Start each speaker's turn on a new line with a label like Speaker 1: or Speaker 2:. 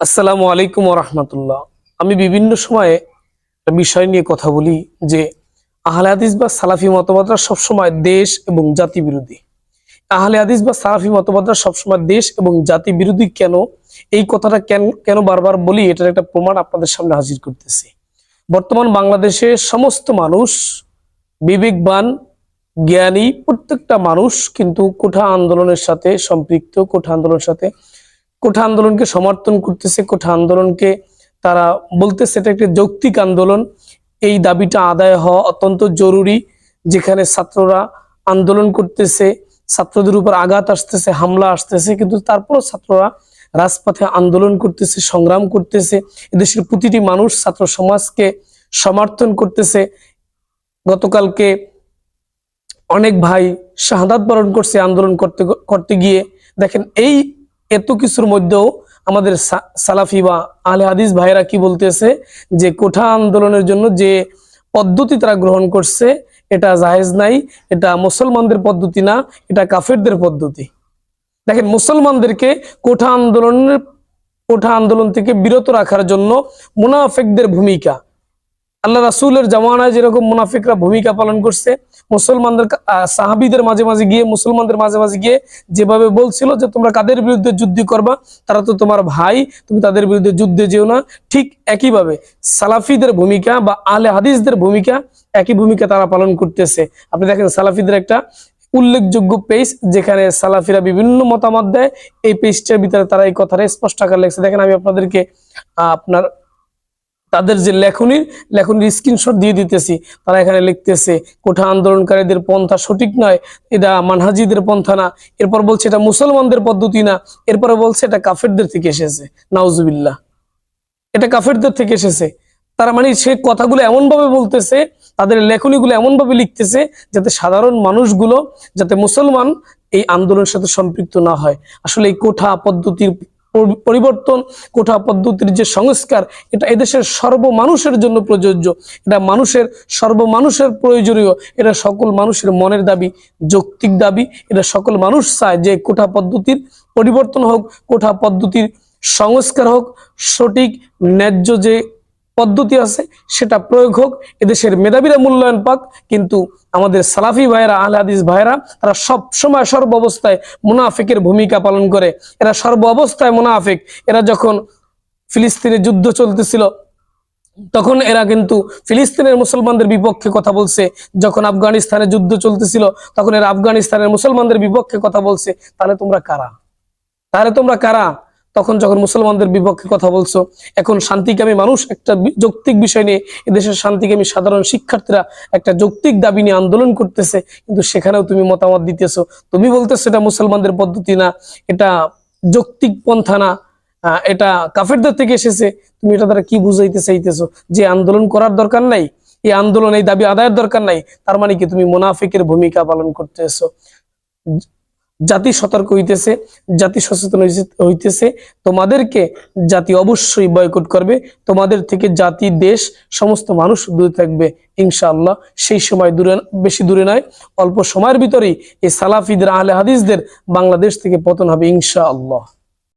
Speaker 1: আসসালামু আলাইকুম রহমতুল্লাহ আমি বিভিন্ন সময়ে বিষয় নিয়ে কথা বলি যে আহলে হাদিস বা সালাফি মতবাদরা সবসময় দেশ এবং জাতি বিরোধী। আহলে হাদিস বা সালাফি মতবাদরা সবসময় দেশ এবং জাতি বিরোধী কেন? এই কথাটা কেন কেন বারবার বলি এটার একটা প্রমাণ আপনাদের সামনে হাজির করতেছি। বর্তমান বাংলাদেশে সমস্ত মানুষ বিবেকবান, জ্ঞানী প্রত্যেকটা মানুষ কিন্তু কোঠা আন্দোলনের সাথে সম্পৃক্ত, কোঠা আন্দোলনের সাথে কোঠা আন্দোলনকে সমর্থন করতেছে, কোঠা আন্দোলনকে তারা বলতেছে এটা একটা যৌক্তিক আন্দোলন। এই দাবিটা আদায় হওয়া অত্যন্ত জরুরি, যেখানে ছাত্ররা আন্দোলন করতেছে, ছাত্রদের উপর আঘাত আসতেছে, হামলা আসতেছে, কিন্তু তারপরও ছাত্ররা রাজপথে আন্দোলন করতেছে, সংগ্রাম করতেছে। এদেশের প্রতিটি মানুষ ছাত্র সমাজকে সমর্থন করতেছে। গতকালকে অনেক ভাই শাহাদাত বরণ করছে আন্দোলন করতে করতে গিয়ে। দেখেন এই এত কিছুর মধ্যেও আমাদের সালাফি বা আলে হাদিস ভাইরা কি বলতেছে? যে কোঠা আন্দোলনের জন্য যে পদ্ধতি তারা গ্রহণ করছে, এটা জাহেজ নাই, এটা মুসলমানদের পদ্ধতি না, এটা কাফেরদের পদ্ধতি। দেখেন, মুসলমানদেরকে কোঠা আন্দোলনের, কোঠা আন্দোলন থেকে বিরত রাখার জন্য মুনাফেকদের ভূমিকা। আল্লাহ রাসূলের জামানায় যেরকম মুনাফিকরা ভূমিকা পালন করছে মুসলমানদের সাহাবীদের মাঝে মাঝে গিয়ে, মুসলমানদের মাঝে মাঝে গিয়ে যেভাবে বলছিল যে, তোমরা কাদের বিরুদ্ধে যুদ্ধ করবা? তারা তো তোমার ভাই, তুমি তাদের বিরুদ্ধে যুদ্ধে যেও না। ঠিক একইভাবে সালাফিদের ভূমিকা বা আলে হাদিসদের ভূমিকা একই ভূমিকা তারা পালন করতেছে। আপনি দেখেন সালাফিদের একটা উল্লেখযোগ্য পেজ যেখানে সালাফিরা বিভিন্ন মতামত দেয়। এই পেজটার ভিতরে তারা এই কথাটা স্পষ্ট আকার লেখছে। দেখেন আমি আপনাদেরকে আপনার তাদের যে লেখনির লেখনির স্ক্রিনশট দিয়ে দিতেছি, তারা এখানে লিখতেছে, কোঠা আন্দোলনকারীদের পন্থা সঠিক নয়, এটা মানহাজিদের পন্থা না, এরপর বলছে এটা মুসলমানদের পদ্ধতি না, এরপরে বলছে এটা কাফেরদের থেকে এসেছে, নাউজুবিল্লাহ। এটা কাফেরদের থেকে এসেছে। তারা মানে সে কথাগুলো এমন ভাবে বলতেছে, তাদের লেখনীগুলো এমন ভাবে লিখতেছে, যাতে সাধারণ মানুষগুলো, যাতে মুসলমান এই আন্দোলনের সাথে সম্পৃক্ত না হয়। আসলে এই কোঠা পদ্ধতির পরিবর্তন, কোঠা পদ্ধতির যে সংস্কার, এটা এদেশের সর্বমানুষের জন্য প্রযোজ্য। এটা মানুষের সর্বমানুষের প্রয়োজনীয়। এটা সকল মানুষের মনের দাবি, যৌক্তিক দাবি। এটা সকল মানুষ চায় যে কোঠা পদ্ধতির পরিবর্তন হোক, কোঠা পদ্ধতির সংস্কার হোক, সঠিক, ন্যায্য যে পদ্ধতি আছে, সেটা প্রয়োগ হোক। এদেশের মেধাবীরা মূল্যায়ন পাক, কিন্তু আমাদের সালাফি ভাইরা আল হাদিস ভাইরা তারা সব সময় সর্ব অবস্থায় মুনাফিকের ভূমিকা পালন করে। এরা সর্ব অবস্থায় মুনাফিক। এরা যখন ফিলিস্তিনে যুদ্ধ চলতেছিল, তখন এরা কিন্তু ফিলিস্তিনের মুসলমানদের বিপক্ষে কথা বলছে। যখন আফগানিস্তানে যুদ্ধ চলতেছিল, তখন এরা আফগানিস্তানের মুসলমানদের বিপক্ষে কথা বলছে। তাহলে তোমরা কারা? তাহলে তোমরা কারা? তখন যখন মুসলমানদের বিপক্ষে কথা বলছো, এখন শান্তিকামী মানুষ একটা যৌক্তিক বিষয় নিয়ে এদেশের শান্তিকামী সাধারণ শিক্ষার্থীরা একটা যৌক্তিক দাবি নিয়ে আন্দোলন করতেছে, কিন্তু সেখানেও তুমি মতামত দিতেছো। তুমি বলতেছো এটা মুসলমানদের পদ্ধতি না, এটা যৌক্তিক পন্থা না এটা কাফেরদের থেকে এসেছে। তুমি এটা দ্বারা কি বুঝাইতে চাইতেছো? যে আন্দোলন করার দরকার নাই, এই আন্দোলন, এই দাবি আদায়ের দরকার নাই, তার মানে কি তুমি মুনাফিকের ভূমিকা পালন করতেছো? জাতি সতর্ক হইতেছে, জাতি সচেতন হইতেছে। তোমাদেরকে জাতি অবশ্যই বয়কট করবে। তোমাদের থেকে জাতি, দেশ, সমস্ত মানুষ দূরে থাকবে, ইনশাআল্লাহ। সেই সময় দূরে, বেশি দূরে নয়, অল্প সময়ের ভিতরেই এই সালাফিদের, আহলে হাদিসদের বাংলাদেশ থেকে পতন হবে, ইনশাআল্লাহ।